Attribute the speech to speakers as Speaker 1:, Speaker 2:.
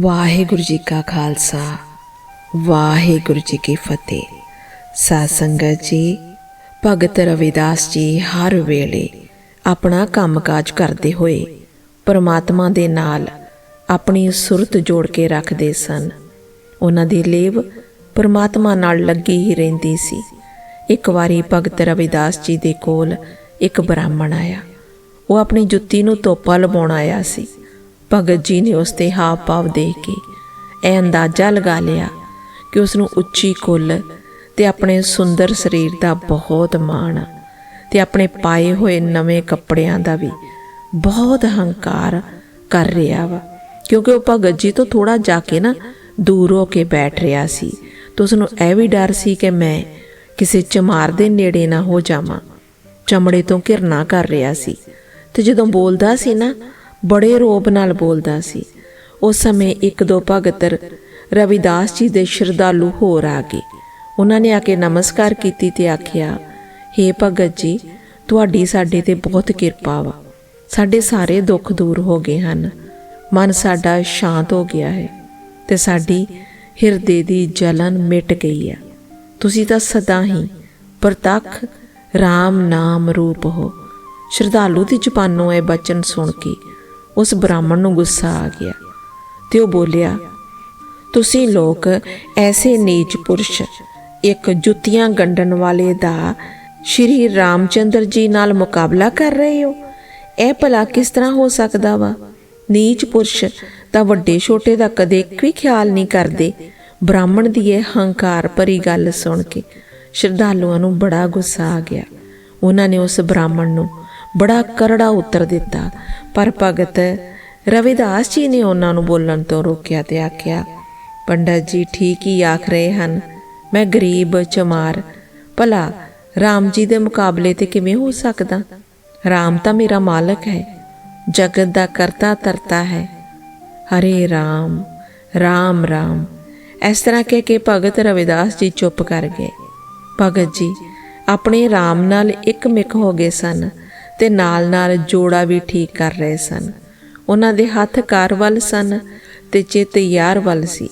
Speaker 1: ਵਾਹਿਗੁਰੂ ਜੀ ਕਾ ਖਾਲਸਾ, ਵਾਹਿਗੁਰੂ ਜੀ ਕੀ ਫਤਿਹ। ਸਾਧ ਸੰਗਤ ਜੀ, ਭਗਤ ਰਵਿਦਾਸ ਜੀ ਹਰ ਵੇਲੇ ਆਪਣਾ ਕੰਮਕਾਜ ਕਰਦੇ ਹੋਏ ਪਰਮਾਤਮਾ ਦੇ ਨਾਲ ਆਪਣੀ ਸੁਰਤ ਜੋੜ ਕੇ ਰੱਖਦੇ ਸਨ। ਉਹਨਾਂ ਦੀ ਲੇਵ ਪਰਮਾਤਮਾ ਨਾਲ ਲੱਗੀ ਹੀ ਰਹਿੰਦੀ ਸੀ। ਇੱਕ ਵਾਰੀ ਭਗਤ ਰਵਿਦਾਸ ਜੀ ਦੇ ਕੋਲ ਇੱਕ ਬ੍ਰਾਹਮਣ ਆਇਆ। ਉਹ ਆਪਣੀ ਜੁੱਤੀ ਨੂੰ ਤੋਪਾ ਲਵਾਉਣ ਆਇਆ ਸੀ। ਭਗਤ ਜੀ ਨੇ ਉਸ 'ਤੇ ਹਾਵ ਭਾਵ ਦੇਖ ਕੇ ਇਹ ਅੰਦਾਜ਼ਾ ਲਗਾ ਲਿਆ ਕਿ ਉਸ ਨੂੰ ਉੱਚੀ ਕੁੱਲ ਤੇ ਆਪਣੇ ਸੁੰਦਰ ਸਰੀਰ ਦਾ ਬਹੁਤ ਮਾਣ ਆ ਤੇ ਆਪਣੇ ਪਾਏ ਹੋਏ ਨਵੇਂ ਕੱਪੜਿਆਂ ਦਾ ਵੀ ਬਹੁਤ ਹੰਕਾਰ ਕਰ ਰਿਹਾ ਵਾ। ਕਿਉਂਕਿ ਉਹ ਭਗਤ ਜੀ ਤੋਂ ਥੋੜਾ ਜਾ ਕੇ ਨਾ ਦੂਰ ਹੋ ਕੇ ਬੈਠ ਰਿਹਾ ਸੀ ਤੇ ਉਸ ਨੂੰ ਇਹ ਵੀ ਡਰ ਸੀ ਕਿ ਮੈਂ ਕਿਸੇ ਚਮਾਰ ਦੇ ਨੇੜੇ ਨਾ ਹੋ ਜਾਵਾਂ, ਚਮੜੇ ਤੋਂ ਘਿਰਨਾ ਕਰ ਰਿਹਾ ਸੀ। ਤੇ ਜਦੋਂ ਬੋਲਦਾ ਸੀ ਨਾ ਬੜੇ ਰੋਬ ਨਾਲ ਬੋਲਦਾ ਸੀ। ਉਸ ਸਮੇਂ ਇੱਕ ਦੋ ਭਗਤਰ ਰਵਿਦਾਸ ਜੀ ਦੇ ਸ਼ਰਧਾਲੂ ਹੋਰ ਆ ਗਏ। ਉਹਨਾਂ ਨੇ ਆ ਕੇ ਨਮਸਕਾਰ ਕੀਤੀ ਤੇ ਆਖਿਆ हे ਭਗਤ ਜੀ, ਤੁਹਾਡੀ ਸਾਡੇ ਤੇ ਬਹੁਤ ਕਿਰਪਾ ਵਾ। ਸਾਡੇ ਸਾਰੇ ਦੁੱਖ ਦੂਰ ਹੋ ਗਏ ਹਨ। ਮਨ ਸਾਡਾ ਸ਼ਾਂਤ ਹੋ ਗਿਆ ਹੈ ਤੇ ਸਾਡੀ ਹਿਰਦੇ ਦੀ ਜਲਨ ਮਿਟ ਗਈ ਹੈ। ਤੁਸੀਂ ਤਾਂ ਸਦਾ ਹੀ ਪ੍ਰਤੱਖ RAM ਨਾਮ ਰੂਪ ਹੋ। ਸ਼ਰਧਾਲੂ ਦੀ ਜ਼ੁਬਾਨੋਂ ਇਹ ਬਚਨ ਸੁਣ ਕੇ ਉਸ ਬ੍ਰਾਹਮਣ ਨੂੰ ਗੁੱਸਾ ਆ ਗਿਆ ਤੇ ਉਹ ਬੋਲਿਆ, ਤੁਸੀਂ ਲੋਕ ਐਸੇ ਨੀਚ ਪੁਰਸ਼, ਇੱਕ ਜੁੱਤੀਆਂ ਗੰਡਣ ਵਾਲੇ ਦਾ ਸ਼੍ਰੀ ਰਾਮਚੰਦਰ ਜੀ ਨਾਲ ਮੁਕਾਬਲਾ ਕਰ ਰਹੇ ਹੋ? ਇਹ ਭਲਾ ਕਿਸ ਤਰ੍ਹਾਂ ਹੋ ਸਕਦਾ ਵਾ? ਨੀਚ ਪੁਰਸ਼ ਤਾਂ ਵੱਡੇ ਛੋਟੇ ਦਾ ਕਦੇ ਕੋਈ ਖਿਆਲ ਨਹੀਂ ਕਰਦੇ। ਬ੍ਰਾਹਮਣ ਦੀ ਇਹ ਹੰਕਾਰ ਭਰੀ ਗੱਲ ਸੁਣ ਕੇ ਸ਼ਰਧਾਲੂਆਂ ਨੂੰ ਬੜਾ ਗੁੱਸਾ ਆ ਗਿਆ। ਉਹਨਾਂ ਨੇ ਉਸ ਬ੍ਰਾਹਮਣ ਨੂੰ ਬੜਾ ਕਰੜਾ ਉੱਤਰ ਦਿੱਤਾ। ਪਰ ਭਗਤ ਰਵਿਦਾਸ ਜੀ ਨੇ ਉਹਨਾਂ ਨੂੰ ਬੋਲਣ ਤੋਂ ਰੋਕਿਆ ਤੇ ਆਖਿਆ, ਪੰਡਤ ਜੀ, ਠੀਕ ਹੀ ਆਖ ਰਹੇ ਹਨ। ਮੈਂ ਗਰੀਬ, ਚਮਾਰ। ਭਲਾ RAM ਜੀ ਦੇ ਮੁਕਾਬਲੇ ਤੇ ਕਿਵੇਂ ਹੋ ਸਕਦਾ? RAM ਤਾਂ ਮੇਰਾ ਮਾਲਕ ਹੈ। ਜਗਤ ਦਾ ਕਰਤਾ ਤਰਤਾ ਹੈ। ਹਰੇ RAM RAM RAM ਇਸ ਤਰ੍ਹਾਂ ਕਹਿ ਕੇ ਭਗਤ ਰਵਿਦਾਸ ਜੀ ਚੁੱਪ ਕਰ ਗਏ। ਭਗਤ ਜੀ, ਆਪਣੇ RAM ਨਾਲ ਇੱਕ ਮਿਕ ਹੋ ਗਏ ਸਨ। ਤੇ ਨਾਲ-ਨਾਲ ਜੋੜਾ ਵੀ ਠੀਕ ਕਰ ਰਹੇ ਸਨ। ਉਹਨਾਂ ਦੇ ਹੱਥ ਕਾਰ ਵੱਲ ਸਨ ਤੇ ਚਿੱਤ ਯਾਰ ਵੱਲ ਸੀ।